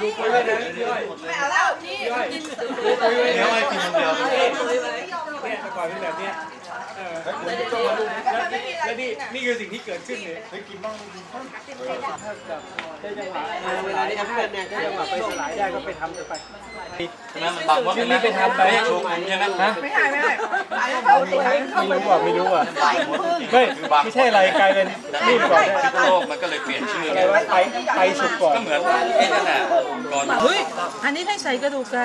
ดูคุยไว้นะพี่อ้อยไม่เอาแล้วนี่พี่อ้อยกินดูคุยไว้เดี๋ยวไอ้กินคนเดียวเนี่ยแต่ก่อนเป็นแบบเนี้ย เออแล้วนี่แล้วนี่นี่คือสิ่งที่เกิดขึ้นเลยเฮ้กินบ้างกินบ้างได้จังหวะเวลาที่แอปเปิลเนี่ยได้จังหวะไปสลายได้ก็ไปทำกันไปใช่ไหมมันบังว่าที่ไปทำไปโชว์ใช่ไหมฮะไม่ได้ไม่ได้เข้าตัวเองเข้าไม่รู้อะไม่รู้อะไม่ไม่ใช่อะไรกลายเป็นนี่ก่อนโลกมันก็เลยเปลี่ยนชื่อไงไปไปสุดก่อนก็เหมือนไอ้นั่นแหละก่อนเฮ้ยอันนี้ให้ใส่กระดูกไก่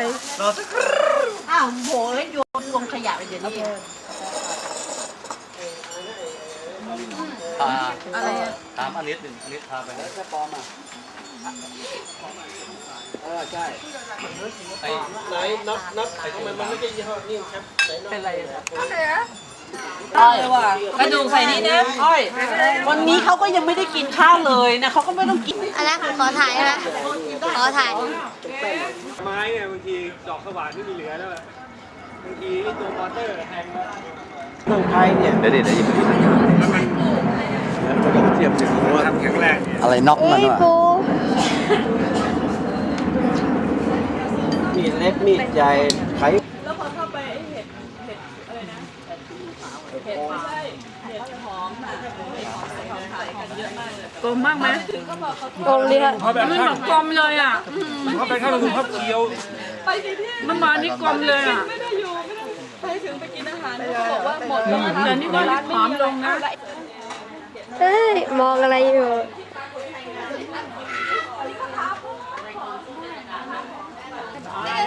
อ้าวโหยโยนลงขยะไปเดี๋ยวนี้ พาอะไรอะตามอันนิดหนึ่งอันนิดพาไปนะไอ้ไหนนับนับทำไมมันไม่ใช่ยี่ห้อนี่ครับเป็นอะไรอะอ้อยว่ะกระดูกใส่นี่นะอ้อยวันนี้เขาก็ยังไม่ได้กินข้าวเลยนะเขาก็ไม่ต้องกินอันนั้นขอถ่ายนะขอถ่ายไม้เนี่ยบางทีดอกสว่านไม่มีเหลือแล้วอะบางทีตัวมอเตอร์แทง แล้วเมืองไทยเนี่ยเดี๋ยวเดี๋ยวได้ยินเทียบถึงว่าทำแข็งแรงเนี่ยอะไรน็อกมันเอ้ยวะปูมีดเล็กมีดใหญ่ไขแล้วพอเข้าไปไอ้เห็ดเห็ดอะไรนะเห็ดไม่ใช่เห็ดหอมอะเห็ดหอมใส่ของขายกันเยอะมากเลยกลมมากไหมก็บอกเขากลมเลยค่ะเขาแบบมันแบบกลมเลยอะเขาเป็นข้าวถุงข้าวเคี้ยว ไปสิพี่มันมานี่กลมเลยอะ บอกว่าหมดแล้วแต่นี่ก็ผอมลงนะเอ้ยมองอะไรอยู่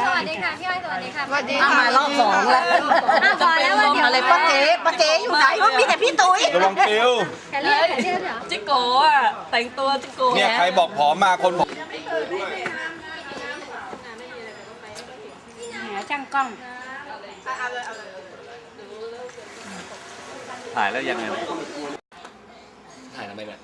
สวัสดีค่ะพี่อ้อยสวัสดีค่ะสวัสดีเอามารอบสองแล้วพอแล้วว่าเดี๋ยวอะไรป้าเก๋ป้าเก๋อยู่ไหนว่ามีแต่พี่ตุ้ยระวังปิวแคลรี่แคลรี่เหรอจิโก้อะแต่งตัวจิโก้เนี่ยใครบอกผอมมาคนผอมช่างกล้อง ถ่ายแล้วยังไง ถ่ายทำไมเนี่ย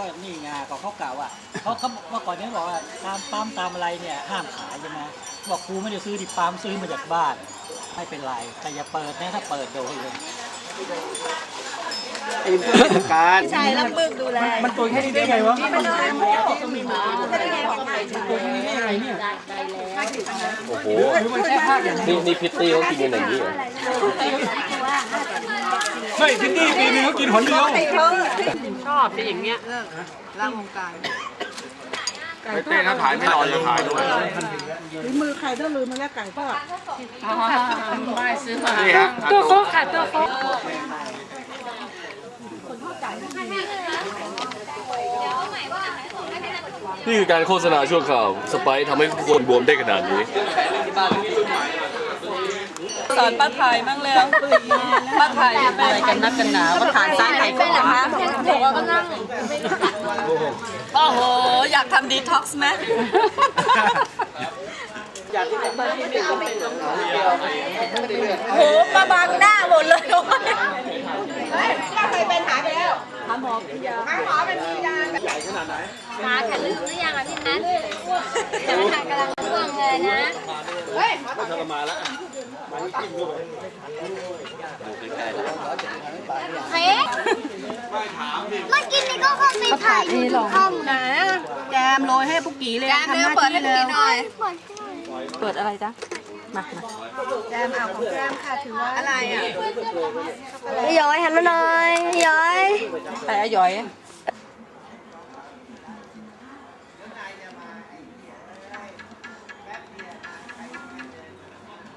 ก็นี่ไงก็เขากล่าวอะเขาเขาเมื่อก่อนนี้บอกว่าตามปั๊มตามอะไรเนี่ยห้ามขายใช่ไหมบอกครูไม่ได้ซื้อที่ปั๊มซื้อมาจากบ้านไม่เป็นไรแต่อย่าเปิดนะถ้าเปิดโดนเลยไอ้ผู้จัดการใช่รับมึกดูแลมันตัวแค่นี้ได้ไงวะไม่ได้ก็มีหมาไม่ได้ไงของใครตัวแค่นี้ได้ไงเนี่ยโอ้โหหรือมันแค่ภาคอย่างนี่นี่พิตตี้เขากินกันอย่างนี้เหรอ ไม่พิตตี้ปีนึงเขากินหนเดียวชอบเป็นอย่างเงี้ยร่างวงการไม่เต้ถ้าถ่ายไม่รอจะถ่ายด้วยมือใครต้องลืมมาแล้วไก่ทอดไม่ซื้อมานี่ฮะตัวโคกค่ะตัวโคกนี่คือการโฆษณาชั่วคราวสไปซ์ทำให้ทุกคนบวมได้ขนาดนี้ สอนป้าถ่ายบ้างแล้วป้าถ่ายเป็นอะไรกันนักกันหนาว่าทานซ้ายไข่เป็นเหรอคะถูกแล้วก็นั่งโอ้โห อยากทำดีท็อกซ์ไหมโหมาบังหน้าหมดเลยเฮ้ยถ้าเคยเป็นหายไปแล้วหาหมอเป็นยาหาหมอเป็นยาตาฉันลืมหรือยังอะพี่นัทแต่ว่าทางกำลังง่วงเลยนะทรมานแล้วมันกินด้วย เค้กเมื่อกี้นี่ก็เข้าไปถ่ายยูทูบข้อมนะแจมโรยให้ปุกกี้เลยแจมเนื้อเปิดให้พี่หน่อยเปิดอะไรจ๊ะมาแจมเอาของแจมค่ะถือว่าอะไรอะย้อยหันมาหน่อยย้อยแต่อร่อย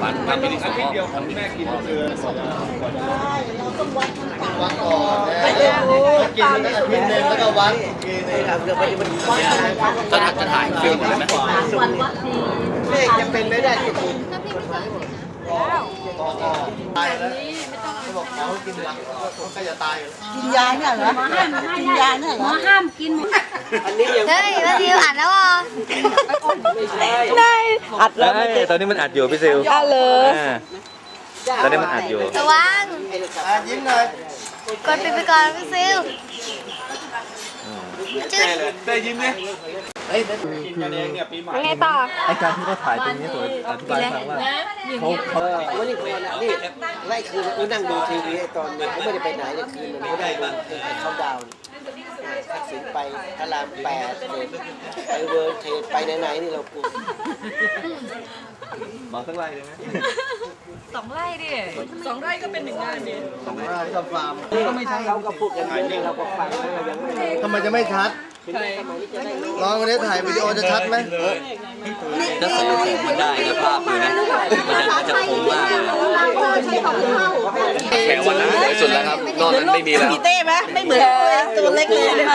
ฝันทำเป็นอีกสักเดียวทำเป็นแม่กินเดือนสองวันก่อนกินอาทิตย์นึงแล้วก็วันกินจะถ่ายจะถ่ายฟิลหมดเลยไหมเลขจะเป็นไม่ได้ที่คุณตายแล้วเขาบอกหมอกินหลังเขาใกล้จะตายอยู่แล้วกินยาเนี่ยเหรอกินยาเนี่ยเหรอห้ามกินเฮ้ยมาซิวอ่านแล้วอะ อัดแล้วตอนนี้มันอัดอยู่พี่ซิลอัดเลยตอนนี้มันอัดอยู่ ระวังอะยิ้มหน่อยกดปิดไปก่อนพี่ซิวจืดได้ยิ้มไหมเฮ้ยกินกันเองเนี่ยปีใหม่ไงต่อ ไอการที่เขาถ่ายตรงนี้สวยอธิบายให้ฟังว่าเขาเขาวันนี้คนอะนี่ไล่คืนกูนั่งดูทีวีไอ้ตอนนึงเขาไม่ได้ไปไหนเลยคืนนึงเขาได้ดูไอ้เขาดาวน์ ทักษิณไปพระรามแปดเสร็จไปเวิร์ลเทรดไปไหนๆนี่เรากูบอกสักไล่ได้ไหมสองไร่ดิสองไร่ก็เป็นหนึ่งงานดิทำอะไรกับฟาร์มก็ไม่ใช่เราก็พูดกันนี่เราก็ฟังแล้วเรายังไม่ทำไมจะไม่ชัด ลองวันนี้ถ่ายวิดีโอจะชัดไหมถ้าใส่ใส่ไม่ได้นะภาพเลยนะมันจะมันจะคมมากเลยแหมวันนั้นสวยสุดแล้วครับ นอกนั้นไม่มีแล้วพี่เต้ไหมไม่เหมือนตัวเล็กเลยไหม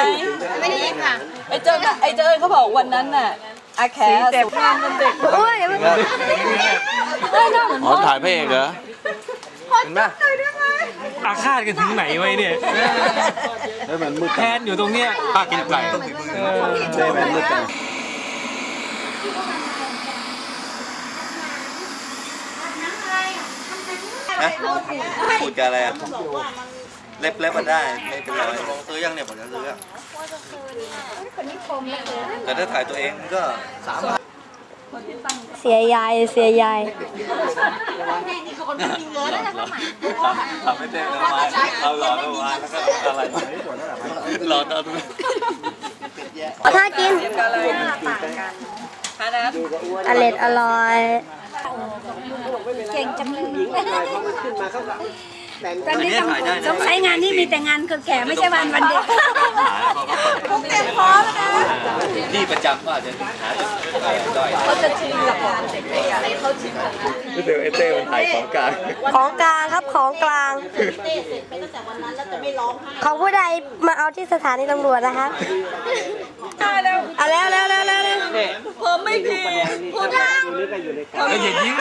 ไม่ได้ยินค่ะไอ้เจ้าน่ะไอ้เจ้าเขาบอกวันนั้นน่ะอาแขเด็กงานมันเด็กโอ้ยอย่าเพิ่งอ๋อถ่ายพระเอกเหรอเห็นไหม อาฆาตกันถึงไหนไว้เนี่ยแล้วมันมืดแทนอยู่ตรงเนี้ยป้ากินไก่เออใช่มันมืดจังพูดกันอะไรอะเล็บเล็บมันได้ไม่เป็นไรซื้อยังเนี่ยผมจะซื้ออะแต่ถ้าถ่ายตัวเองมันก็สามพัน เสียยายเสียยายทำไม่ได้แล้วมาเอาหลอดเอาวานแล้วก็อะไรหลอดเอาตรงนี้ถ้ากินฮานะอร่อยอร่อย เก่งจังเลย ตอนนี้ต้องต้องใช้งานที่มีแต่งานคนแก่ไม่ใช่วันวันเด็กเต็มพร้อมแล้วนะนี่ประจำว่าจะหาแต่ด้อยเขาจะชิมกับงานเด็กๆอะไรเขาชิมกับงานพี่ซิลเอเต้มันถ่ายของกลางของกลางครับของกลางของผู้ใดมาเอาที่สถานีตำรวจนะคะเอาแล้วแล้วแล้วแล้วแล้วผมไม่ผิดผมยังแล้วอย่ายิ้ม